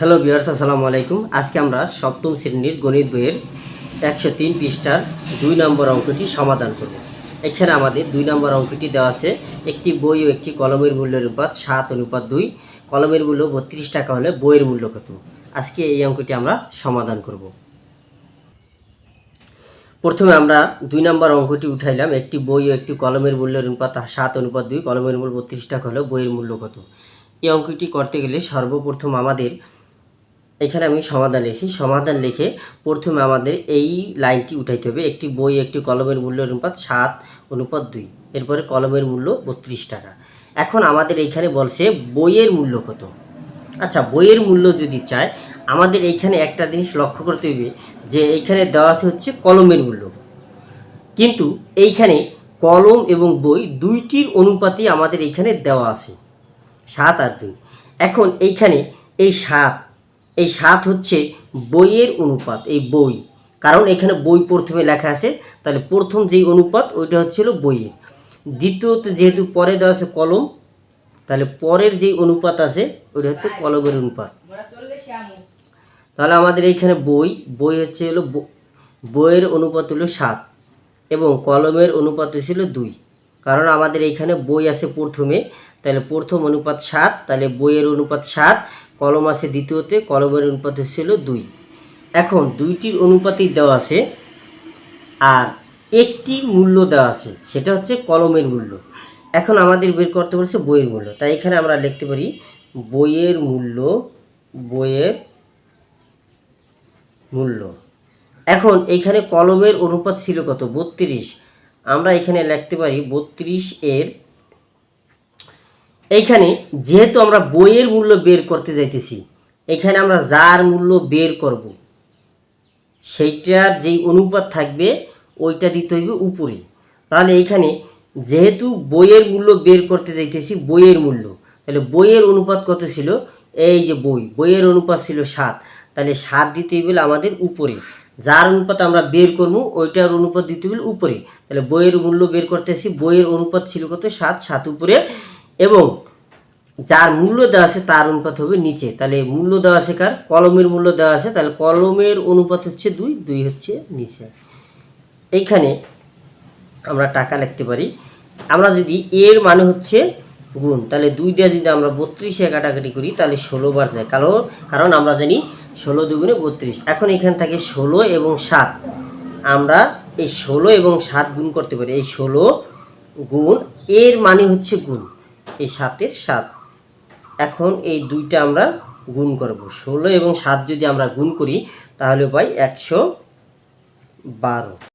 Hello বিহার্স আসসালামু আলাইকুম। আজকে আমরা সপ্তম শ্রেণির গণিত বইয়ের একশো তিন পৃষ্ঠার দুই নম্বর অঙ্কটি সমাধান করব। এখানে আমাদের দুই নম্বর অঙ্কটি দেওয়া আছে। একটি বই ও একটি কলমের মূল্যের অনুপাত সাত অনুপাত দুই। কলমের মূল্য বত্রিশ টাকা হলে বইয়ের মূল্য কত? আজকে এই অঙ্কটি আমরা সমাধান করব। প্রথমে আমরা দুই নম্বর অঙ্কটি উঠাইলাম। একটি বই ও একটি কলমের মূল্যের অনুপাত সাত অনুপাত দুই। কলমের মূল্য বত্রিশ টাকা হলে বইয়ের মূল্য কত? এই অঙ্কটি করতে গেলে সর্বপ্রথম আমাদের এখানে আমি সমাধান লিখছি। সমাধান লিখে প্রথমে আমাদের এই লাইনটি উঠাইতে হবে। একটি বই, একটি কলমের মূল্য অনুপাত সাত, অনুপাত দুই। এরপরে কলমের মূল্য বত্রিশ টাকা। এখন আমাদের এইখানে বলছে বইয়ের মূল্য কত? আচ্ছা বইয়ের মূল্য যদি চায়, আমাদের এইখানে একটা জিনিস লক্ষ্য করতে হবে যে এইখানে দেওয়া আছে হচ্ছে কলমের মূল্য। কিন্তু এইখানে কলম এবং বই দুইটির অনুপাতই আমাদের এইখানে দেওয়া আছে। সাত আর দুই। এখন এইখানে এই সাত এই সাত হচ্ছে বইয়ের অনুপাত, এই বই। কারণ এখানে বই প্রথমে লেখা আছে, তাহলে প্রথম যেই অনুপাত, ওইটা হচ্ছিল বইয়ের। দ্বিতীয়ত যেহেতু পরে দেওয়া আছে কলম, তাহলে পরের যেই অনুপাত আছে, ওইটা হচ্ছে কলমের অনুপাত। তাহলে আমাদের এইখানে বই বই হচ্ছে হলো বইয়ের অনুপাত হলো সাত এবং কলমের অনুপাত ছিল দুই। কারণ আমাদের এইখানে বই আছে প্রথমে, তাহলে প্রথম অনুপাত সাত, তাহলে বইয়ের অনুপাত সাত, কলম আছে দ্বিতীয়তে, কলমের অনুপাত ছিল দুই। এখন দুইটির অনুপাতই দেওয়া আছে, আর একটি মূল্য দেওয়া আছে, সেটা হচ্ছে কলমের মূল্য। এখন আমাদের বের করতে বলছে বইয়ের মূল্য, তাই এখানে আমরা লিখতে পারি বইয়ের মূল্য বইয়ের মূল্য। এখন এইখানে কলমের অনুপাত ছিল কত? বত্রিশ। আমরা এখানে লিখতে পারি বত্রিশ এর, এইখানে যেহেতু আমরা বইয়ের মূল্য বের করতে যাইতেছি, এখানে আমরা যার মূল্য বের করব, সেইটার যেই অনুপাত থাকবে, ওইটা দিতে হইবে উপরে। তাহলে এইখানে যেহেতু বইয়ের মূল্য বের করতে যাইতেছি বইয়ের মূল্য, তাহলে বইয়ের অনুপাত কত ছিল? এই যে বই, বইয়ের অনুপাত ছিল সাত, তাহলে সাত দিতে হইবে আমাদের উপরে। যার অনুপাত আমরা বের করব, ওইটার অনুপাত দিতে হইবে উপরে। তাহলে বইয়ের মূল্য বের করতে করতেছি, বইয়ের অনুপাত ছিল কত? সাত সাত উপরে। এবং যার মূল্য দেওয়া আছে তার অনুপাত হবে নিচে। তাহলে মূল্য দেওয়া আছে কার? কলমের মূল্য দেওয়া আছে। তাহলে কলমের অনুপাত হচ্ছে দুই দুই হচ্ছে নিচে। এইখানে আমরা টাকা লিখতে পারি। আমরা যদি এর মানে হচ্ছে গুণ। তাহলে দুই দিয়ে যদি আমরা বত্রিশে কাটাকাটি করি, তাহলে ষোলো বার যায়। কারণ কারণ আমরা জানি ষোলো দুগুণে বত্রিশ। এখন এখান থেকে ষোলো এবং সাত। আমরা এই ষোলো এবং সাত গুণ করতে পারি। এই ষোলো গুণ, এর মানে হচ্ছে গুণ। এই সাতের সাত। এখন এই দুইটা আমরা গুণ করব। ষোলো এবং সাত যদি আমরা গুণ করি, তাহলে পাই একশো বারো।